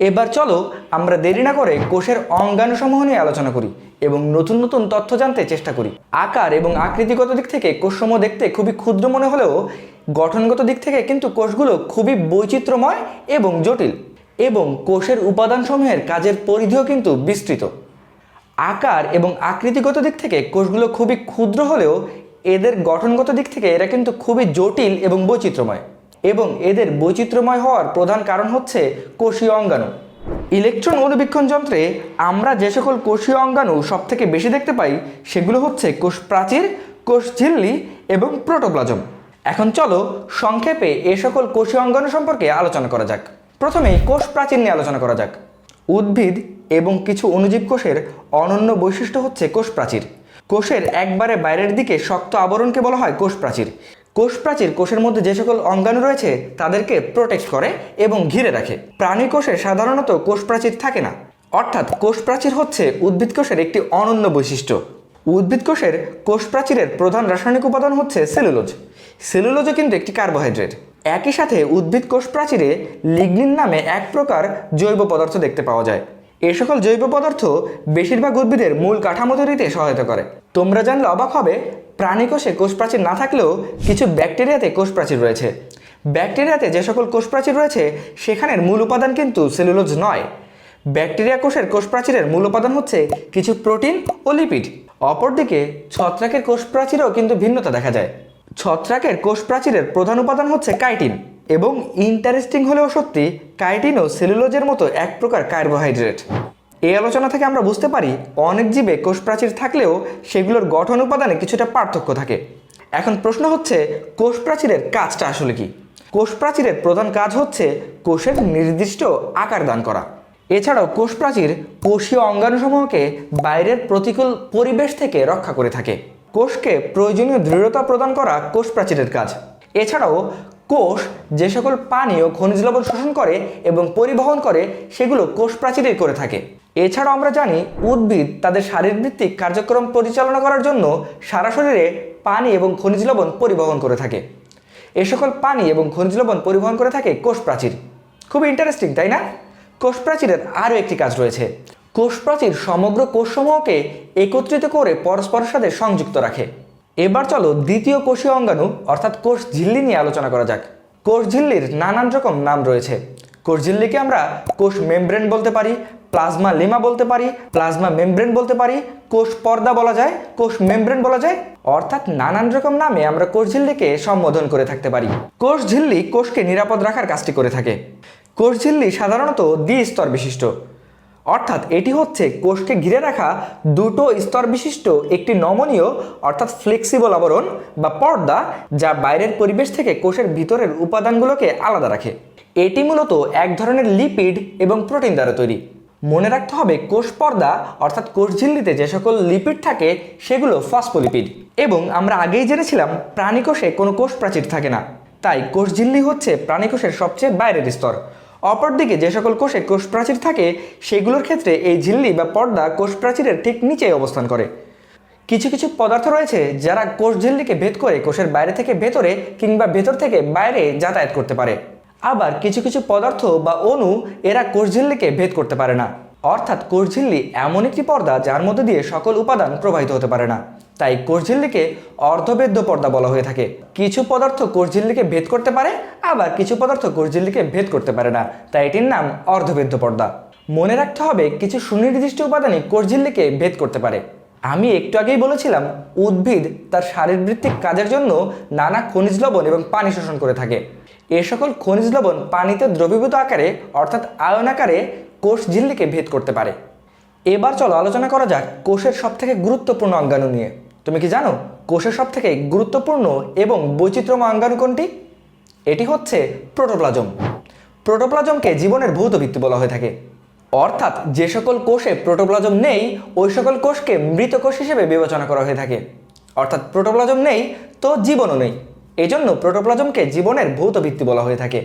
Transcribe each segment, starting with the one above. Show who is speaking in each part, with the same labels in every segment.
Speaker 1: এবার চলো আমরা দেরি না করে কোষের অঙ্গাণুসমূহ নিয়ে আলোচনা করি এবং নতুন নতুন তথ্য জানতে চেষ্টা করি। আকার এবং আকৃতিগত দিক থেকে কোষসমূহ দেখতে খুবই ক্ষুদ্র মনে হলেও গঠনগত দিক থেকে কিন্তু কোষগুলো খুবই বৈচিত্র্যময় এবং জটিল। এবং কোষের উপাদানসমূহের কাজের পরিধিও কিন্তু বিস্তৃত। আকার এবং আকৃতিগত দিক থেকে কোষগুলো খুবই ক্ষুদ্র হলেও এদের গঠনগত দিক থেকে এরা কিন্তু খুবই জটিল এবং বৈচিত্র্যময়। এবং এদের বৈচিত্র্যময় হওয়ার প্রধান কারণ হচ্ছে কোষীয় অঙ্গাণু। ইলেকট্রন অণুবীক্ষণ যন্ত্রে আমরা যে সকল কোষীয় অঙ্গাণু সব থেকে বেশি দেখতে পাই, সেগুলো হচ্ছে কোষ প্রাচীর কোষ ঝিল্লি এবং প্রোটোপ্লাজম। এখন চলো সংক্ষেপে এ সকল কোষীয় অঙ্গাণু সম্পর্কে আলোচনা করা যাক। প্রথমেই কোষ প্রাচীর নিয়ে আলোচনা করা যাক। উদ্ভিদ এবং কিছু অণুজীব কোষের অনন্য বৈশিষ্ট্য হচ্ছে কোষ প্রাচীর কোষের একবারে বাইরের দিকে শক্ত আবরণকে বলা হয় কোষ প্রাচীর কোষ প্রাচীর কোষের মধ্যে যে সকল অঙ্গাণু রয়েছে, তাদেরকে প্রোটেক্ট করে এবং ঘিরে রাখে। প্রাণী কোষে সাধারণত কোষ প্রাচীর থাকে না। অর্থাৎ কোষ প্রাচীর হচ্ছে উদ্ভিদ কোষের একটি অনন্য বৈশিষ্ট্য। উদ্ভিদ কোষের কোষ প্রাচীরের প্রধান রাসায়নিক উপাদান হচ্ছে সেলুলোজ। সেলুলোজও কিন্তু একটি কার্বোহাইড্রেট। একই সাথে উদ্ভিদ কোষ প্রাচীরে লিগনিন নামে এক প্রকার জৈব পদার্থ দেখতে পাওয়া যায়। এ সকল জৈব পদার্থ বেশিরভাগ উদ্ভিদের মূল কাঠামো তৈরিতে সহায়তা করে। তোমরা জানলে অবাক হবে, প্রাণী কোষে কোষ প্রাচীর না থাকলেও কিছু ব্যাকটেরিয়াতে কোষ প্রাচীর রয়েছে। ব্যাকটেরিয়াতে যে সকল কোষ প্রাচীর রয়েছে, সেখানের মূল উপাদান কিন্তু সেলুলোজ নয়। ব্যাকটেরিয়া কোষের কোষ প্রাচীরের মূল উপাদান হচ্ছে কিছু প্রোটিন ও লিপিড। অপরদিকে ছত্রাকের কোষ প্রাচীরেও কিন্তু ভিন্নতা দেখা যায়। ছত্রাকের কোষ প্রাচীরের প্রধান উপাদান হচ্ছে কাইটিন। এবং ইন্টারেস্টিং হলেও সত্যি কাইটিনও সেলুলোজের মতো এক প্রকার কার্বোহাইড্রেট। এই আলোচনা থেকে আমরা বুঝতে পারি অনেক জীবে কোষ প্রাচীর থাকলেও সেগুলোর গঠন উপাদানে কিছুটা পার্থক্য থাকে। এখন প্রশ্ন হচ্ছে কোষ প্রাচীরের কাজটা আসলে কি? কোষ প্রাচীরের প্রধান কাজ হচ্ছে কোষের নির্দিষ্ট আকার দান করা। এছাড়াও কোষ প্রাচীর কোষীয় অঙ্গাণুসমূহকে বাইরের প্রতিকূল পরিবেশ থেকে রক্ষা করে থাকে। কোষকে প্রয়োজনীয় দৃঢ়তা প্রদান করা কোষ প্রাচীরের কাজ। এছাড়াও কোষ যে সকল পানি ও খনিজ লবণ শোষণ করে এবং পরিবহন করে, সেগুলো কোষ প্রাচীরেই করে থাকে। এছাড়াও আমরা জানি উদ্ভিদ তাদের শারীরবৃত্তিক কার্যক্রম পরিচালনা করার জন্য সারা শরীরে পানি এবং খনিজ লবণ পরিবহন করে থাকে। এ সকল পানি এবং খনিজ লবণ পরিবহন করে থাকে কোষ প্রাচীর। খুব ইন্টারেস্টিং তাই না? কোষ প্রাচীরের আরও একটি কাজ রয়েছে। কোষ প্রাচীর সমগ্র কোষসমূহকে একত্রিত করে পরস্পরের সাথে সংযুক্ত রাখে। এবার চলো দ্বিতীয় কোষীয় অঙ্গাণু, অর্থাৎ কোষ ঝিল্লি নিয়ে আলোচনা করা যাক। কোষ ঝিল্লির নানান রকম নাম রয়েছে। কোষ ঝিল্লিকে আমরা কোষ মেমব্রেন বলতে পারি, প্লাজমা লিমা বলতে পারি, প্লাজমা মেমব্রেন বলতে পারি, কোষ পর্দা বলা যায়, কোষ মেমব্রেন বলা যায়। অর্থাৎ নানান রকম নামে আমরা কোষ ঝিল্লিকে সম্বোধন করে থাকতে পারি। কোষ ঝিল্লি কোষকে নিরাপদ রাখার কাজটি করে থাকে। কোষ ঝিল্লি সাধারণত দ্বিস্তর বিশিষ্ট। অর্থাৎ এটি হচ্ছে কোষকে ঘিরে রাখা দুটো স্তর বিশিষ্ট একটি নমনীয়, অর্থাৎ ফ্লেক্সিবল আবরণ বা পর্দা, যা বাইরের পরিবেশ থেকে কোষের ভিতরের উপাদানগুলোকে আলাদা রাখে। এটি মূলত এক ধরনের লিপিড এবং প্রোটিন দ্বারা তৈরি। মনে রাখতে হবে, কোষ পর্দা, অর্থাৎ কোষ ঝিল্লিতে যে সকল লিপিড থাকে, সেগুলো ফসফোলিপিড এবং আমরা আগেই জেনেছিলাম প্রাণী কোষে কোনো কোষ প্রাচীর থাকে না। তাই কোষ ঝিল্লি হচ্ছে প্রাণী কোষের সবচেয়ে বাইরের স্তর। অপরদিকে যে সকল কোষে কোষ প্রাচীর থাকে, সেগুলোর ক্ষেত্রে এই ঝিল্লি বা পর্দা কোষ প্রাচীরের ঠিক নিচেই অবস্থান করে। কিছু কিছু পদার্থ রয়েছে যারা কোষ ঝিল্লিকে ভেদ করে কোষের বাইরে থেকে ভেতরে কিংবা ভেতর থেকে বাইরে যাতায়াত করতে পারে। আবার কিছু কিছু পদার্থ বা অণু এরা কোষ ঝিল্লিকে ভেদ করতে পারে না। অর্থাৎ কোষ ঝিল্লি এমন একটি পর্দা যার মধ্যে দিয়ে সকল উপাদান প্রবাহিত হতে পারে না। তাই কোষ ঝিল্লিকে অর্ধবেদ্য পর্দা বলা হয়ে থাকে। কিছু পদার্থ কোষ ঝিল্লিকে ভেদ করতে পারে, আবার কিছু পদার্থ কোষ ঝিল্লিকে ভেদ করতে পারে না। তাই এটির নাম অর্ধবেদ্য পর্দা। মনে রাখতে হবে, কিছু সুনির্দিষ্ট উপাদানই কোষ ঝিল্লিকে ভেদ করতে পারে। আমি একটু আগেই বলেছিলাম, উদ্ভিদ তার শারীরবৃত্তিক কাজের জন্য নানা খনিজ লবণ এবং পানি শোষণ করে থাকে। এ সকল খনিজ লবণ পানিতে দ্রবীভূত আকারে, অর্থাৎ আয়ন আকারে কোষ ঝিল্লিকে ভেদ করতে পারে। এবার চলো আলোচনা করা যাক কোষের সবথেকে গুরুত্বপূর্ণ অঙ্গাণু নিয়ে। তুমি কি জানো কোষের সব থেকে গুরুত্বপূর্ণ এবং বৈচিত্র্যময় অঙ্গাণু কোনটি? এটি হচ্ছে প্রোটোপ্লাজম। প্রোটোপ্লাজমকে জীবনের ভৌত ভিত্তি বলা হয়ে থাকে। অর্থাৎ যে সকল কোষে প্রোটোপ্লাজম নেই, ওই সকল কোষকে মৃত কোষ হিসেবে বিবেচনা করা হয়ে থাকে। অর্থাৎ প্রোটোপ্লাজম নেই, তো জীবনও নেই। এজন্য প্রোটোপ্লাজমকে জীবনের ভৌত ভিত্তি বলা হয়ে থাকে।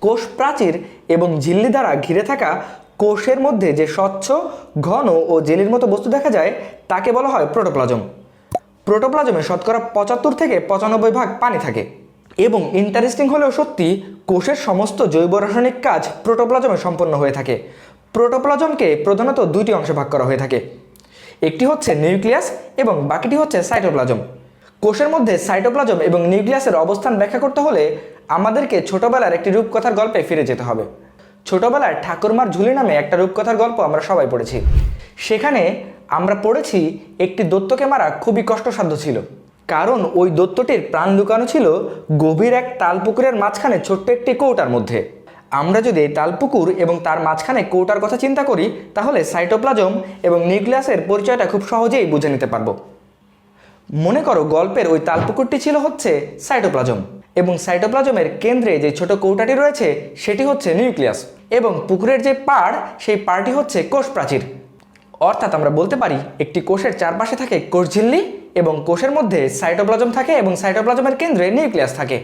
Speaker 1: কোষ প্রাচীর এবং ঝিল্লি দ্বারা ঘিরে থাকা কোষের মধ্যে যে স্বচ্ছ, ঘন ও জেলির মতো বস্তু দেখা যায়, তাকে বলা হয় প্রোটোপ্লাজম। প্রোটোপ্লাজমে শতকরা পঁচাত্তর থেকে পঁচানব্বই ভাগ পানি থাকে এবং ইন্টারেস্টিং হলেও সত্যি কোষের সমস্ত জৈব রাসায়নিক কাজ প্রোটোপ্লাজমে সম্পন্ন হয়ে থাকে। প্রোটোপ্লাজমকে প্রধানত দুইটি অংশে ভাগ করা হয়ে থাকে। একটি হচ্ছে নিউক্লিয়াস এবং বাকিটি হচ্ছে সাইটোপ্লাজম। কোষের মধ্যে সাইটোপ্লাজম এবং নিউক্লিয়াসের অবস্থান ব্যাখ্যা করতে হলে আমাদেরকে ছোটবেলার একটি রূপকথার গল্পে ফিরে যেতে হবে। ছোটবেলায় ঠাকুরমার ঝুলি নামে একটা রূপকথার গল্প আমরা সবাই পড়েছি। সেখানে আমরা পড়েছি, একটি দত্তকে মারা খুবই কষ্টসাধ্য ছিল। কারণ ওই দত্তটির প্রাণ লুকানো ছিল গভীর এক তালপুকুরের মাঝখানে ছোট্ট একটি কৌটার মধ্যে। আমরা যদি তালপুকুর এবং তার মাঝখানে কৌটার কথা চিন্তা করি, তাহলে সাইটোপ্লাজম এবং নিউক্লিয়াসের পরিচয়টা খুব সহজেই বুঝে নিতে পারব। মনে করো গল্পের ওই তালপুকুরটি ছিল হচ্ছে সাইটোপ্লাজম এবং সাইটোপ্লাজমের কেন্দ্রে যে ছোট কৌটাটি রয়েছে, সেটি হচ্ছে নিউক্লিয়াস এবং পুকুরের যে পাড়, সেই পাড়টি হচ্ছে কোষ প্রাচীর অর্থাৎ আমরা বলতে পারি, একটি কোষের চারপাশে থাকে কোষঝিল্লি এবং কোষের মধ্যে সাইটোপ্লাজম থাকে এবং সাইটোপ্লাজমের কেন্দ্রে নিউক্লিয়াস থাকে।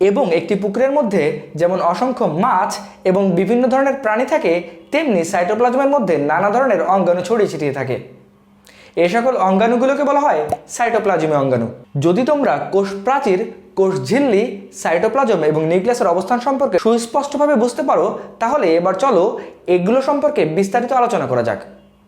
Speaker 1: এবং একটি পুকুরের মধ্যে যেমন অসংখ্য মাছ এবং বিভিন্ন ধরনের প্রাণী থাকে, তেমনি সাইটোপ্লাজমের মধ্যে নানা ধরনের অঙ্গাণু ছড়িয়ে ছিটিয়ে থাকে। এ সকল অঙ্গাণুগুলোকে বলা হয় সাইটোপ্লাজমীয় অঙ্গাণু। যদি তোমরা কোষ প্রাচীর, কোষ ঝিল্লি, সাইটোপ্লাজম এবং নিউক্লিয়াসের অবস্থান সম্পর্কে সুস্পষ্টভাবে বুঝতে পারো, তাহলে এবার চলো এগুলো সম্পর্কে বিস্তারিত আলোচনা করা যাক।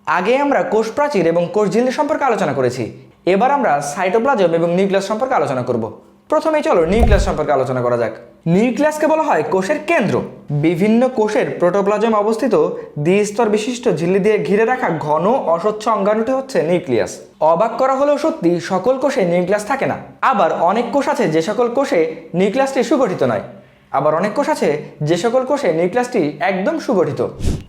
Speaker 1: আগে আমরা কোষ প্রাচীর এবং কোষ ঝিল্লি সম্পর্কে আলোচনা করেছি। এবার আমরা সাইটোপ্লাজম এবং নিউক্লিয়াস সম্পর্কে আলোচনা করব। প্রথমেই চলো নিউক্লিয়াস সম্পর্কে আলোচনা করা যাক। নিউক্লিয়াসকে বলা হয় কোষের কেন্দ্র। বিভিন্ন কোষের প্রোটোপ্লাজম অবস্থিত দ্বিস্তর বিশিষ্ট ঝিল্লি দিয়ে ঘিরে রাখা ঘন, অস্বচ্ছ অঙ্গাণুটি হচ্ছে নিউক্লিয়াস। অবাক করা হলেও সত্যি সকল কোষে নিউক্লিয়াস থাকে না। আবার অনেক কোষ আছে যে সকল কোষে নিউক্লিয়াসটি সুগঠিত নয়। আবার অনেক কোষ আছে, যে সকল কোষে নিউক্লিয়াসটি একদম সুগঠিত।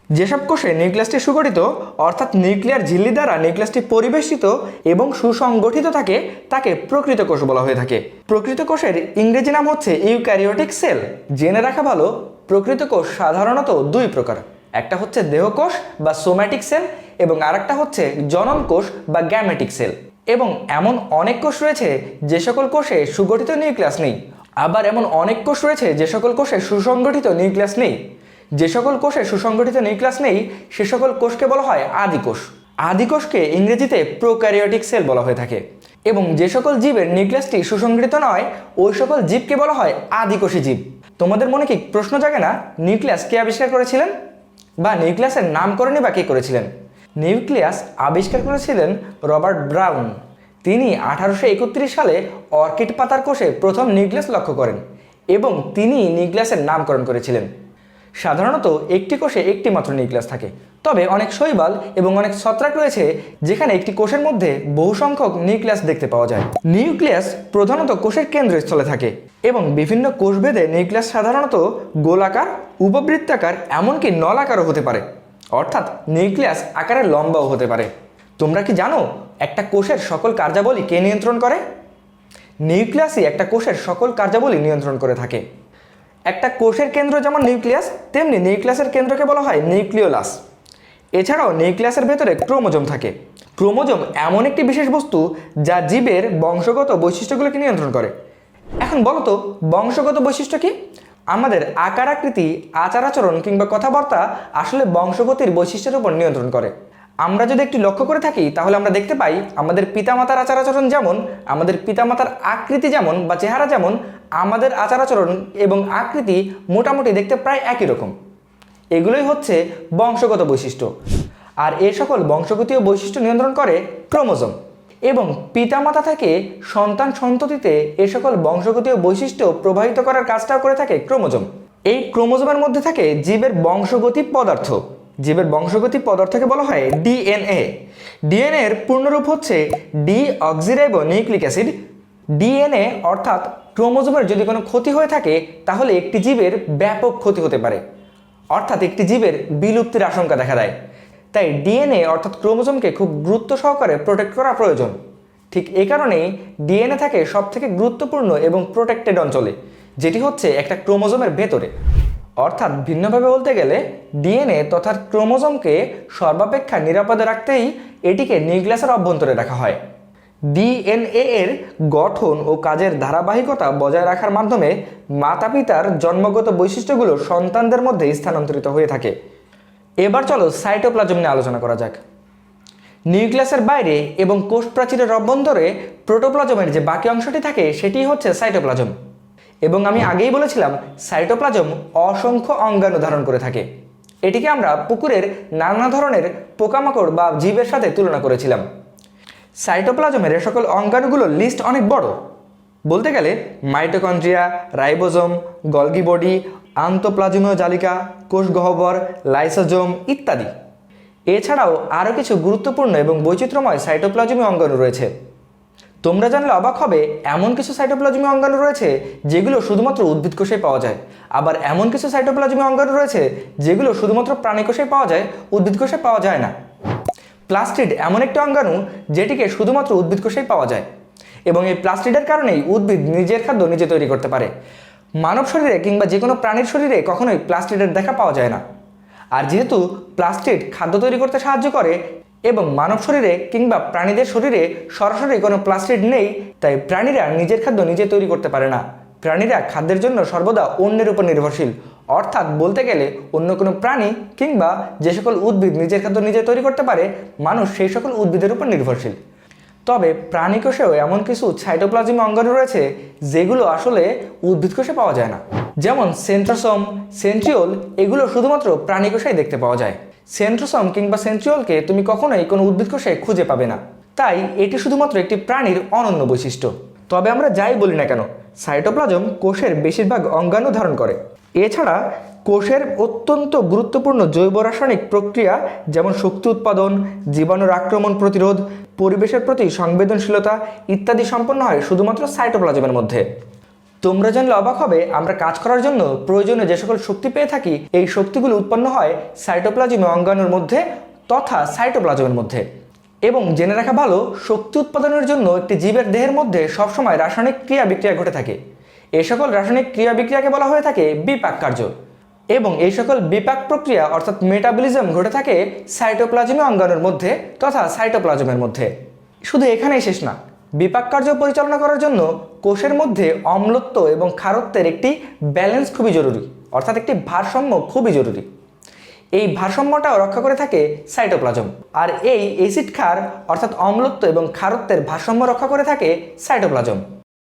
Speaker 1: যেসব কোষে নিউক্লিয়াসটি সুগঠিত, অর্থাৎ নিউক্লিয়ার ঝিল্লি দ্বারা নিউক্লিয়াসটি পরিবেষ্টিত এবং সুসংগঠিত থাকে, তাকে প্রকৃত কোষ বলা হয়ে থাকে। প্রকৃত কোষের ইংরেজি নাম হচ্ছে ইউক্যারিওটিক সেল। জেনে রাখা ভালো, প্রকৃত কোষ সাধারণত দুই প্রকার। একটা হচ্ছে দেহকোষ বা সোম্যাটিক সেল এবং আরেকটা হচ্ছে জনন কোষ বা গ্যামেটিক সেল। এবং এমন অনেক কোষ রয়েছে, যে সকল কোষে সুগঠিত নিউক্লিয়াস নেই। আবার এমন অনেক কোষ রয়েছে, যে সকল কোষে সুসংগঠিত নিউক্লিয়াস নেই। যে সকল কোষে সুসংগঠিত নিউক্লিয়াস নেই, সে সকল কোষকে বলা হয় আদি কোষ। আদি কোষকে ইংরেজিতে প্রোক্যারিওটিক সেল বলা হয়ে থাকে। এবং যে সকল জীবের নিউক্লিয়াসটি সুসংগঠিত নয়, ওই সকল জীবকে বলা হয় আদিকোষী জীব। তোমাদের মনে কি প্রশ্ন জাগে না? নিউক্লিয়াস কে আবিষ্কার করেছিলেন? বা নিউক্লিয়াসের নামকরণই বা কে করেছিলেন? নিউক্লিয়াস আবিষ্কার করেছিলেন রবার্ট ব্রাউন। তিনি আঠারোশো একত্রিশ সালে অর্কিড পাতার কোষে প্রথম নিউক্লিয়াস লক্ষ্য করেন এবং তিনি নিউক্লিয়াসের নামকরণ করেছিলেন। সাধারণত একটি কোষে একটি মাত্র নিউক্লিয়াস থাকে। তবে অনেক শৈবাল এবং অনেক ছত্রাক রয়েছে যেখানে একটি কোষের মধ্যে বহু সংখ্যক নিউক্লিয়াস দেখতে পাওয়া যায়। নিউক্লিয়াস প্রধানত কোষের কেন্দ্রস্থলে থাকে এবং বিভিন্ন কোষভেদে নিউক্লিয়াস সাধারণত গোলাকার, উপবৃত্তাকার এমনকি নলাকারও হতে পারে। অর্থাৎ নিউক্লিয়াস আকারে লম্বাও হতে পারে। তোমরা কি জানো একটা কোষের সকল কার্যাবলী কে নিয়ন্ত্রণ করে? নিউক্লিয়াসই একটা কোষের সকল কার্যাবলী নিয়ন্ত্রণ করে থাকে। একটা কোষের কেন্দ্র যেমন নিউক্লিয়াস, তেমনি নিউক্লিয়াসের কেন্দ্রকে বলা হয় নিউক্লিওলাস। এছাড়াও নিউক্লিয়াসের ভেতরে ক্রোমোজোম থাকে। ক্রোমোজোম এমন একটি বিশেষ বস্তু যা জীবের বংশগত বৈশিষ্ট্যগুলোকে নিয়ন্ত্রণ করে। এখন বলো তো, বংশগত বৈশিষ্ট্য কি? আমাদের আকার আকৃতি, আচার আচরণ কিংবা কথাবার্তা আসলে বংশগতির বৈশিষ্ট্যের উপর নিয়ন্ত্রণ করে। আমরা যদি একটু লক্ষ্য করে থাকি, তাহলে আমরা দেখতে পাই আমাদের পিতামাতার আচার আচরণ যেমন, আমাদের পিতামাতার আকৃতি যেমন বা চেহারা যেমন, আমাদের আচার আচরণ এবং আকৃতি মোটামুটি দেখতে প্রায় একই রকম। এগুলোই হচ্ছে বংশগত বৈশিষ্ট্য। আর এ সকল বংশগতীয় বৈশিষ্ট্য নিয়ন্ত্রণ করে ক্রোমোজোম। এবং পিতামাতা থেকে সন্তান সন্ততিতে এ সকল বংশগতীয় বৈশিষ্ট্য প্রবাহিত করার কাজটাও করে থাকে ক্রোমোজোম। এই ক্রোমোজোমের মধ্যে থাকে জীবের বংশগতি পদার্থ। জীবের বংশগতি পদার্থকে বলা হয় ডিএনএ। ডিএনএ এর পূর্ণরূপ হচ্ছে deoxyribonucleic acid. DNA অর্থাৎ ক্রোমোজোমের যদি কোনো ক্ষতি হয়ে থাকে, তাহলে একটি জীবের ব্যাপক ক্ষতি হতে পারে। অর্থাৎ একটি জীবের বিলুপ্তির আশঙ্কা দেখা দেয়। তাই ডিএনএ অর্থাৎ ক্রোমোজোমকে খুব গুরুত্ব সহকারে প্রোটেক্ট করা প্রয়োজন। ঠিক এই কারণেই ডিএনএ থাকে সব থেকে গুরুত্বপূর্ণ এবং প্রোটেক্টেড অঞ্চলে, যেটি হচ্ছে একটা ক্রোমোজোমের ভেতরে। অর্থাৎ ভিন্নভাবে বলতে গেলে ডিএনএ তথা ক্রোমোজোমকে সর্বাপেক্ষা নিরাপদে রাখতেই এটিকে নিউক্লিয়াসের অভ্যন্তরে রাখা হয়। ডিএনএ এর গঠন ও কাজের ধারাবাহিকতা বজায় রাখার মাধ্যমে মাতা পিতার জন্মগত বৈশিষ্ট্যগুলো সন্তানদের মধ্যে স্থানান্তরিত হয়ে থাকে। এবার চলো সাইটোপ্লাজম নিয়ে আলোচনা করা যাক। নিউক্লিয়াসের বাইরে এবং কোষ প্রাচীরের অভ্যন্তরে প্রোটোপ্লাজমের যে বাকি অংশটি থাকে সেটি হচ্ছে সাইটোপ্লাজম। এবং আমি আগেই বলেছিলাম সাইটোপ্লাজম অসংখ্য অঙ্গাণু ধারণ করে থাকে। এটিকে আমরা পুকুরের নানা ধরনের পোকামাকড় বা জীবের সাথে তুলনা করেছিলাম। সাইটোপ্লাজমের সকল অঙ্গাণুগুলোর লিস্ট অনেক বড়। বলতে গেলে মাইটোকন্ড্রিয়া রাইবোজোম গলগি বডি, আন্তঃপ্লাজমীয় জালিকা, কোষ গহ্বর লাইসোজোম ইত্যাদি। এছাড়াও আরও কিছু গুরুত্বপূর্ণ এবং বৈচিত্র্যময় সাইটোপ্লাজমীয় অঙ্গাণু রয়েছে। তোমরা জানলে অবাক হবে, এমন কিছু সাইটোপ্লাজমী অঙ্গাণু রয়েছে যেগুলো শুধুমাত্র উদ্ভিদ কোষেই পাওয়া যায়। আবার এমন কিছু সাইটোপ্লাজমী অঙ্গাণু রয়েছে যেগুলো শুধুমাত্র প্রাণী কোষেই পাওয়া যায়, উদ্ভিদ কোষে পাওয়া যায় না। প্লাস্টিড এমন একটি অঙ্গাণু যেটিকে শুধুমাত্র উদ্ভিদ কোষেই পাওয়া যায়। এবং এই প্লাস্টিডের কারণেই উদ্ভিদ নিজের খাদ্য নিজে তৈরি করতে পারে। মানব শরীরে কিংবা যে কোনো প্রাণীর শরীরে কখনোই প্লাস্টিডের দেখা পাওয়া যায় না। আর যেহেতু প্লাস্টিড খাদ্য তৈরি করতে সাহায্য করে এবং মানব শরীরে কিংবা প্রাণীদের শরীরে সরাসরি কোনো প্লাস্টিড নেই, তাই প্রাণীরা নিজের খাদ্য নিজে তৈরি করতে পারে না। প্রাণীরা খাদ্যের জন্য সর্বদা অন্যের উপর নির্ভরশীল। অর্থাৎ বলতে গেলে অন্য কোনো প্রাণী কিংবা যে সকল উদ্ভিদ নিজের খাদ্য নিজে তৈরি করতে পারে, মানুষ সেই সকল উদ্ভিদের উপর নির্ভরশীল। তবে প্রাণী কোষেও এমন কিছু সাইটোপ্লাজম অঙ্গাণু রয়েছে, যেগুলো আসলে উদ্ভিদ কোষে পাওয়া যায় না। যেমন সেন্ট্রোসোম সেন্ট্রিওল এগুলো শুধুমাত্র প্রাণী কোষেই দেখতে পাওয়া যায়। সেন্ট্রোসোম কিংবা সেন্ট্রিওলকে তুমি কখনোই কোনো উদ্ভিদ কোষে খুঁজে পাবে না। তাই এটি শুধুমাত্র একটি প্রাণীর অনন্য বৈশিষ্ট্য। তবে আমরা যাই বলি না কেন, সাইটোপ্লাজম কোষের বেশিরভাগ অঙ্গাণু ধারণ করে। এছাড়া কোষের অত্যন্ত গুরুত্বপূর্ণ জৈব রাসায়নিক প্রক্রিয়া যেমন শক্তি উৎপাদন, জীবাণুর আক্রমণ প্রতিরোধ, পরিবেশের প্রতি সংবেদনশীলতা ইত্যাদি সম্পন্ন হয় শুধুমাত্র সাইটোপ্লাজমের মধ্যে। তোমরা জানলে অবাক হবে, আমরা কাজ করার জন্য প্রয়োজনীয় যে সকল শক্তি পেয়ে থাকি, এই শক্তিগুলো উৎপন্ন হয় সাইটোপ্লাজমে অঙ্গাণুর মধ্যে তথা সাইটোপ্লাজমের মধ্যে। এবং জেনে রাখা ভালো, শক্তি উৎপাদনের জন্য একটি জীবের দেহের মধ্যে সবসময় রাসায়নিক ক্রিয়া বিক্রিয়া ঘটে থাকে। এই সকল রাসায়নিক ক্রিয়া বিক্রিয়াকে বলা হয়ে থাকে বিপাক কার্য। এবং এই সকল বিপাক প্রক্রিয়া, অর্থাৎ মেটাবলিজম ঘটে থাকে সাইটোপ্লাজমে অঙ্গাণুর মধ্যে তথা সাইটোপ্লাজমের মধ্যে। শুধু এখানেই শেষ না বিপাক কার্য পরিচালনা করার জন্য কোষের মধ্যে অম্লত্ব এবং ক্ষারত্বের একটি ব্যালেন্স খুবই জরুরি, অর্থাৎ একটি ভারসাম্য খুবই জরুরি। এই ভারসাম্যটাও রক্ষা করে থাকে সাইটোপ্লাজম। আর এই অ্যাসিড ক্ষার, অর্থাৎ অম্লত্ব এবং ক্ষারত্বের ভারসাম্য রক্ষা করে থাকে সাইটোপ্লাজম।